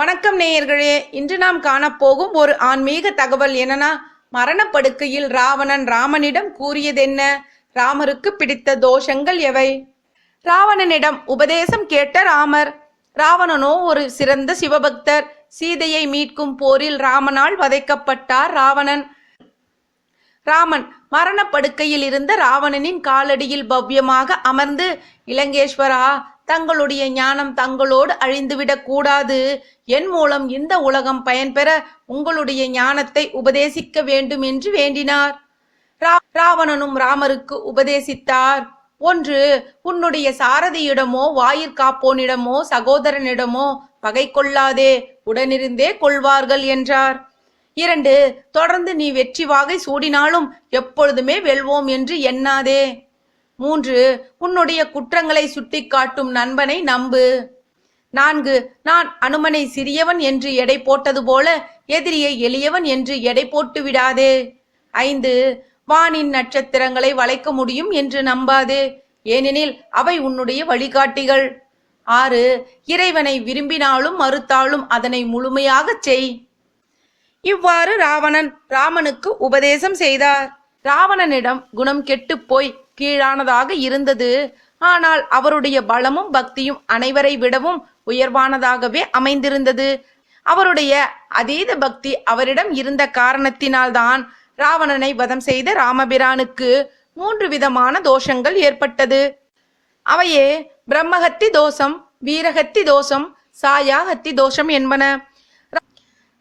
வணக்கம் நேயர்களே. இன்று நாம் காணப்போகும் ஒரு ஆன்மீக தகவல் என்னன்னா மரணப்படுக்கையில் ராவணன் ராமனிடம் கூறியதென்ன? ராமருக்கு பிடித்த தோஷங்கள் எவை? ராவணனிடம் உபதேசம் கேட்ட ராமர் ராவணனோ ஒரு சிறந்த சிவபக்தர் சீதையை மீட்கும் போரில் ராமனால் வதைக்கப்பட்டார் ராவணன். ராமன் மரணப்படுக்கையில் இருந்த ராவணனின் காலடியில் பவ்யமாக அமர்ந்து இலங்கேஸ்வரா தங்களுடைய ஞானம் தங்களோடு அழிந்துவிடக் கூடாது. என் மூலம் இந்த உலகம் பயன்பெற உங்களுடைய ஞானத்தை உபதேசிக்க வேண்டும் என்று வேண்டினார். ரா- ராவணனும் ராமருக்கு உபதேசித்தார். ஒன்று உன்னுடைய சாரதியிடமோ வாயிற்காப்போனிடமோ சகோதரனிடமோ பகை கொள்ளாதே உடனிருந்தே கொள்வார்கள் என்றார். இரண்டு தொடர்ந்து நீ வெற்றி வாகை சூடினாலும் எப்பொழுதுமே வெல்வோம் என்று எண்ணாதே. மூன்று உன்னுடைய குற்றங்களை சுட்டிக்காட்டும் நண்பனை நம்பு. நான்கு நான் அனுமனை சிறியவன் என்று எடை போட்டது போல எதிரியை எளியவன் என்று எடை போட்டு விடாதே. ஐந்து வானின் நட்சத்திரங்களை வளைக்க முடியும் என்று நம்பாதே. ஏனெனில் அவை உன்னுடைய வழிகாட்டிகள். ஆறு இறைவனை விரும்பினாலும் மறுத்தாலும் அதனை முழுமையாகச் செய். இவ்வாறு ராவணன் ராமனுக்கு உபதேசம் செய்தார். ராவணனிடம் குணம் கெட்டுப் போய் கீழானதாக இருந்தது. ஆனால் அவருடைய பலமும் பக்தியும் அனைவரை விடவும் உயர்வானதாகவே அமைந்திருந்தது. அவருடைய அதீத பக்தி அவரிடம் இருந்த காரணத்தினால்தான் ராவணனை வதம் செய்த ராமபிரானுக்கு மூன்று விதமான தோஷங்கள் ஏற்பட்டது. அவையே பிரம்மஹத்தி தோஷம் வீரஹத்தி தோஷம் சாயாஹத்தி தோஷம் என்பன.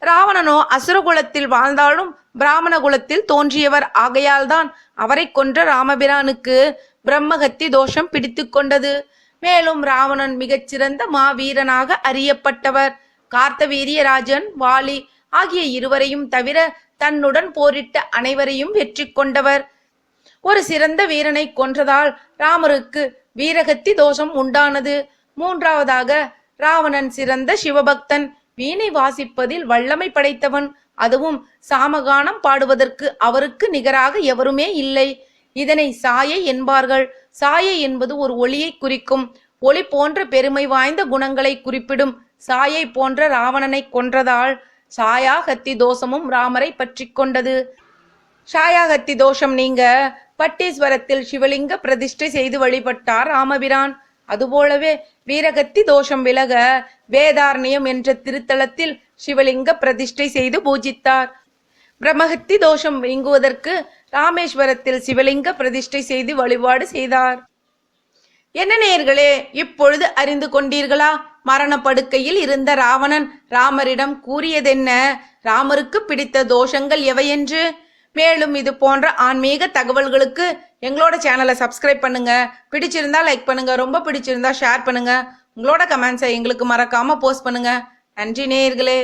ராவணனோ அசுரகுலத்தில் வாழ்ந்தாலும் பிராமண குலத்தில் தோன்றியவர் ஆகையால்தான் அவரை கொன்ற ராமபிரானுக்கு பிரம்மகத்தி தோஷம் பிடித்து கொண்டது. மேலும் ராவணன் மிகச்சிறந்த மாவீரனாக அறியப்பட்டவர். கார்த்தவீரியராஜன் வாலி ஆகிய இருவரையும் தவிர தன்னுடன் போரிட்ட அனைவரையும் வெற்றி கொண்டவர். ஒரு சிறந்த வீரனை கொன்றதால் ராமருக்கு வீரகத்தி தோஷம் உண்டானது. மூன்றாவதாக ராவணன் சிறந்த சிவபக்தன். வீணை வாசிப்பதில் வல்லமை படைத்தவன். அதுவும் சாமகானம் பாடுவதற்கு அவருக்கு நிகராக எவருமே இல்லை. இதனை சாயை என்பார்கள். சாயை என்பது ஒரு ஒளியை குறிக்கும். ஒளி போன்ற பெருமை வாய்ந்த குணங்களை குறிப்பிடும். சாயை போன்ற ராவணனை கொன்றதால் சாயாகத்தி தோஷமும் ராமரை பற்றி கொண்டது. சாயாகத்தி தோஷம் நீங்க பட்டீஸ்வரத்தில் சிவலிங்க பிரதிஷ்டை செய்து வழிபட்டார் ராமபிரான். அதுபோலவே வீரகத்தி தோஷம் விலக வேதாரண்யம் என்ற திருத்தலத்தில் சிவலிங்க பிரதிஷ்டை செய்து பூஜித்தார். பிரம்மஹத்தி தோஷம் நீங்குவதற்கு ராமேஸ்வரத்தில் சிவலிங்க பிரதிஷ்டை செய்து வழிபாடு செய்தார். என்ன நேர்களே இப்பொழுது அறிந்து கொண்டீர்களா? மரணப்படுக்கையில் இருந்த ராவணன் ராமரிடம் கூறியதென்ன? ராமருக்கு பிடித்த தோஷங்கள் எவையென்று மேலும் இது போன்ற ஆன்மீக தகவல்களுக்கு எங்களோட சேனலை சப்ஸ்கிரைப் பண்ணுங்க. பிடிச்சிருந்தா லைக் பண்ணுங்க. ரொம்ப பிடிச்சிருந்தா ஷேர் பண்ணுங்க. உங்களோட கமெண்ட்ஸை எங்களுக்கு மறக்காம போஸ்ட் பண்ணுங்க. நன்றி நேயர்களே.